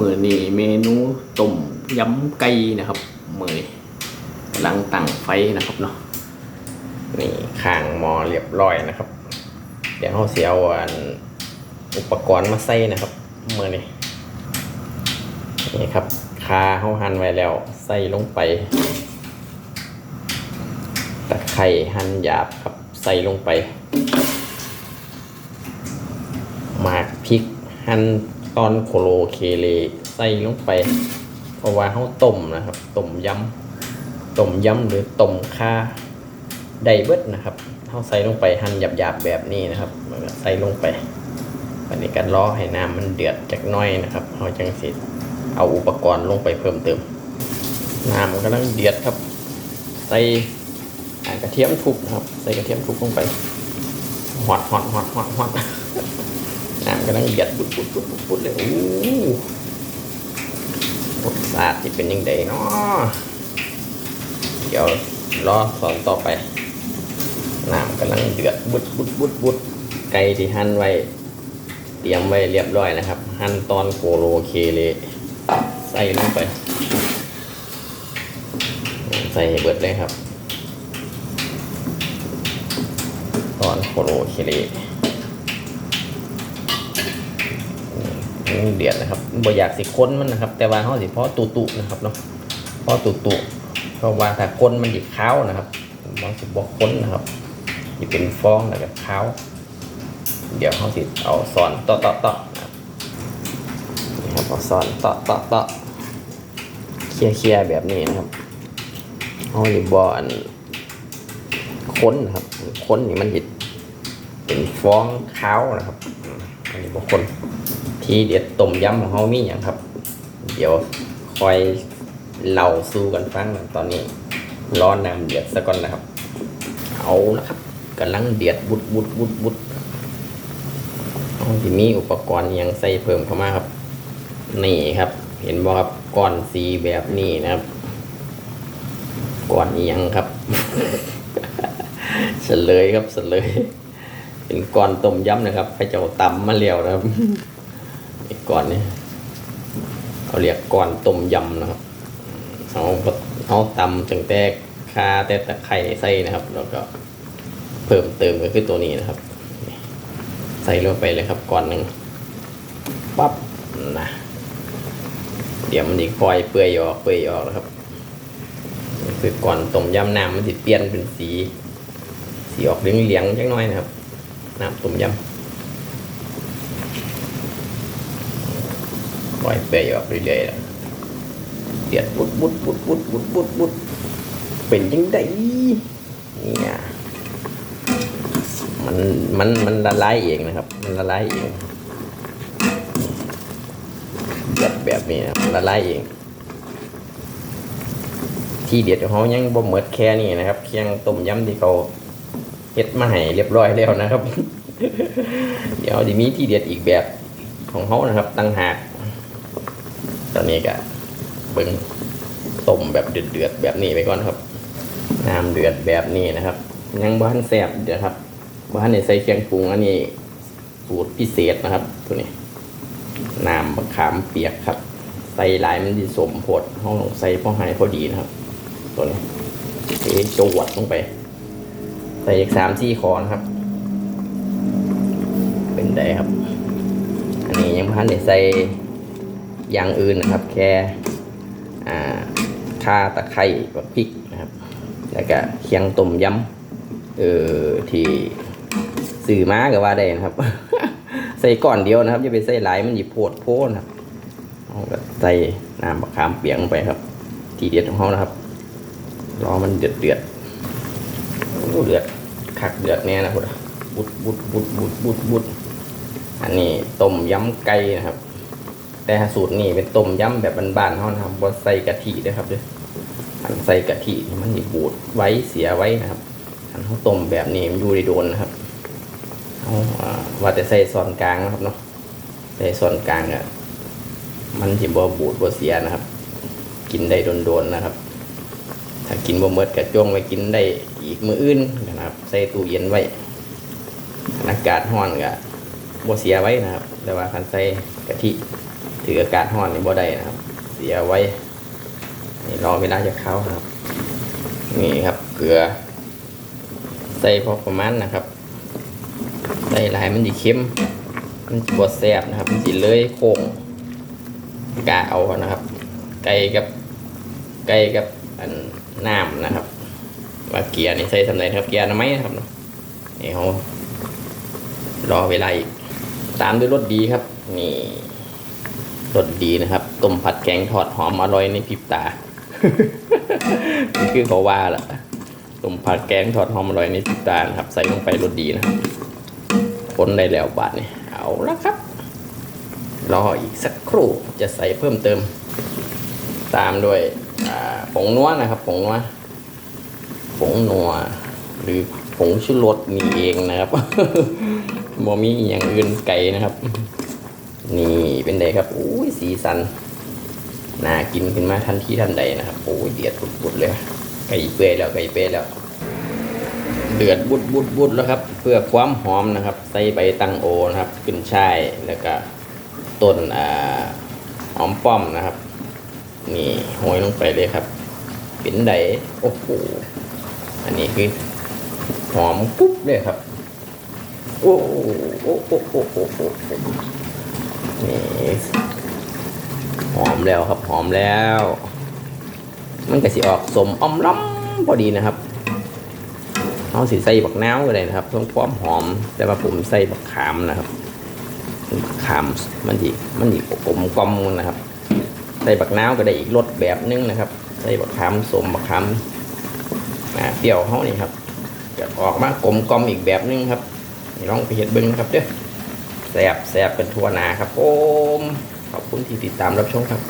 มือนี้เมนูต้มยำไก่นะครับมือนี้กำลังตั้งไฟนะครับเนาะนี่ข้างหมอเรียบร้อยนะครับ เดี๋ยวเขาเสียเอาอันอุปกรณ์มาใส่นะครับมือนี้นี่ครับคาเขาหั่นไว้แล้วใส่ลงไปตะไคร่หั่นหยาบครับใส่ลงไปหมากพริกหั่น ตอนโคโลเคเลใส่ลงไป เพราะว่าเขาต้มนะครับต้มยำต้มยำหรือต้มข่าไดเบิดนะครับเขาใส่ลงไปหั่นหยาบๆแบบนี้นะครับใส่ลงไปอันนี้กันล้อให้น้ำมันเดือดจากน้อยนะครับเขาจังสิเอาอุปกรณ์ลงไปเพิ่มเติมน้ำกำลังเดือดครับ ใส่กระเทียมทุบนะครับ ใส่กระเทียมทุบลงไปหอดหอดหอดหอดหอด น้ำกำลังเดือดปุดปุดปุดปุดปุดเลยโอ้รสชาติที่เป็นยังไงเนาะเดี๋ยวรอสอนต่อไปน้ำกำลังเดือดบุดบุดบุดบุดไก่ที่หั่นไว้ เตรียมไว้เรียบร้อยนะครับ หั่นตอนโกโลเคเลใส่ลงไป ใส่ให้เบิดเลยครับ ตอนโคโลเคเล เดือดนะครับบ่อยากสิค้นมันนะครับ แต่ว่าเขาสิเพาะตุตุนะครับเนาะเพาะตุตุเพราะว่าถ้าค้นมันหยิบข้าวนะครับมันสิบอกค้นนะครับจะเป็นฟองแล้วแบบข้าวเดี๋ยวเขาสิเอาซอนต่อต่อต่อนะครับนะครับเอาซอนต่อต่อต่อเคลียเคลียแบบนี้นะครับเขาสิบอันค้นนะครับค้นนี่มันหยิบเป็นฟองข้าวนะครับมันนี้บอกค้น ทีเด็ดต้มยำของเขามีอย่างครับ เดี๋ยวคอยเล่าสู้กันฟังน่อยตอนนี้ร้อนน้ำเดือดซะก่อนนะครับ เอาละครับกำลังเดือดบุดบุดบุดบุดเอาที่มีอุปกรณ์ยังใส่เพิ่มเข้ามาครับ นี่ครับ เห็นบ่ครับก้อนสีแบบนี้นะครับก้อนอียังครับเฉลยครับเฉลย เป็นก้อนต้มยำนะครับพระเจ้าตำมาเลี้ยวนะครับ กก้อนนี้เขาเรียกก้อนต้มยำนะครับเอาเอาตำตั้งแต่คาแต่ตะไคร่ใส่นะครับ แล้วก็เพิ่มเติมก็คือตัวนี้นะครับ ใส่ลงไปเลยครับก้อนหนึ่งปั๊บนะเดี๋ยวมันอีกคอยเปื่อยออกเปื่อยออกนะครับคือก่อนต้มยำน้ำมันจะเปลี่ยนเป็นสี สีออกเหลืองๆจังน้อยนะครับน้ำต้มยำ ปล่ อยเปรย์ออกเรื่อยๆแล้วเดือดบุดบุดบุดบุดบุดบุดบุดเป็นยังไงเนี่ยมันมันมันละลายเองนะครับ มันละลายเองเดือดแบบนี้นะมันละลายเอง ที่เด็ดของเขายังบ่เหมิดแค่นี้นะครับเพียงต้มยำที่เขาเฮ็ดมาให้เรียบร้อยแล้วนะครับ เดี๋ยวจะมีที่เด็ดอีกแบบของเขานะครับตั้งหาก ตอนนี้ก็เบิ่งต้มแบบเดือดๆแบบนี้ไปก่อนครับน้ำเดือดแบบนี้นะครับ ยังบ้านแสบเดี๋ยวครับบ้านในใส่เครื่องปรุงอันนี้สูตรพิเศษนะครับ ตัวนี้น้ำมะขามเปียกครับ ใส่หลายมันดีสมโพดห้องลงใส่พอหายพอดีนะครับ ตัวนี้เทจวดลงไป ใส่อีกสามสี่คอนครับ เป็นไดครับ อันนี้ยังพันในใส่ อย่างอื่นนะครับ แค่อ่าข่าตะไคร้กับพริกนะครับ แล้วก็เคียงต้มยำเออที่สื่อมาก็ว่าได้นะครับ ใส่ก่อนเดียวนะครับอย่าไปใส่หลายมันหยิบโพดโพนครับเอาก็ใส่น้ำมะขามเปียกลงไปครับ ทีเด็ดของเขานะครับรอมันเดือดเดือดเดือดคักเดือดแน่นะพุทธบุดบุดบุดบุดบุดบุดอันนี้ต้มยำไก่นะครับ แต่สูตรนี้เป็นต้มยำแบบบานๆเขานะครับบ่ใส่กะทิด้วยครับด้วยอันใส่กะทิมันสิบูดไว้เสียไว้นะครับอันเขาต้มแบบนี้มันอยู่ในโดนนะครับเอาว่าแต่ใส่ส่วนกลางนะครับเนาะใส่ส่วนกลางอะมันสิบ่บูดบ่เสียนะครับ กินได้โดนๆนะครับ ถ้ากินบ่หมดก็จ้งไว้กินได้อีกมืออื่นนะครับ ใส่ตู้เย็นไว้อากาศร้อนก็บ่เสียไว้นะครับ แต่ว่าคันใส่กะทิ ถืออากาศร้อนนี่บ่ได้นะครับ เสียไว้นี่รอเวลาจะเข้าครับ นี่ครับเกลือ ใส่พอประมาณนะครับใส่หลายมันดีเข้มมันสิบดแซ่บนะครับ มันสิเลยโค้งกะเอานะครับ ไก่กับไก่กับอันน้ำนะครับว่าเกียร์นี่ใส่สำเร็จครับเกียร์น้ำไม้นะครับนี่เขารอเวลาอีกตามด้วยรสดีครับ นี่ รสดีนะครับต้มผัดแกงทอดหอมอร่อยในพริบตานี่คือเขาว่าล่ะต้มผัดแกงทอดหอมอร่อยในพริบตานะครับ ใส่ลงไปรสดีนะครับคนได้แล้วบาทนี่เอาละครับ รออีกสักครู่จะใส่เพิ่มเติม ตามด้วยผงนัวนะครับผงนัวผงนัวหรือผงชูรสนี่เองนะครับบ่มีอย่างอื่นไก่นะครับ นี่เป็นไงครับอุ้ยสีสันน่ากินขึ้นมาทันทีทันใดนะครับโอ้ยเดือดบุดๆเลยไก่เปื่อยแล้วไก่เปื่อยแล้ว เดือดบุดบุดบุดแล้วครับ เพื่อความหอมนะครับ ใส่ใบตังโอนะครับขึ้นช่ายแล้วก็ต้นอ่าหอมป้อมนะครับ นี่โหยลงไปเลยครับเป็นไดโอ้โหอันนี้คือหอมปุ๊บเลยครับ โอ้โหโอ้โหโอ้โหโอ้โห นี่หอมแล้วครับหอมแล้ว มันก็สิออกสมอมล้ำพอดีนะครับเอาสิใส่บักน้าวก็ได้นะครับเพิ่มความหอม แต่ว่าผมใส่บักขามนะครับบักขามมันดีมันดีกลมกลมนะครับ ใส่บักน้าวก็ได้อีกรสแบบนึงนะครับ ใส่บักขามสมบักขามเปรี้ยวเขานี่ครับจะออกมากลมกลมอีกแบบนึงครับลองไปเห็ดเบิ้งครับเด้อ แสบแสบเป็นทั่วหนาครับผมขอบคุณที่ติดตามรับชมครับ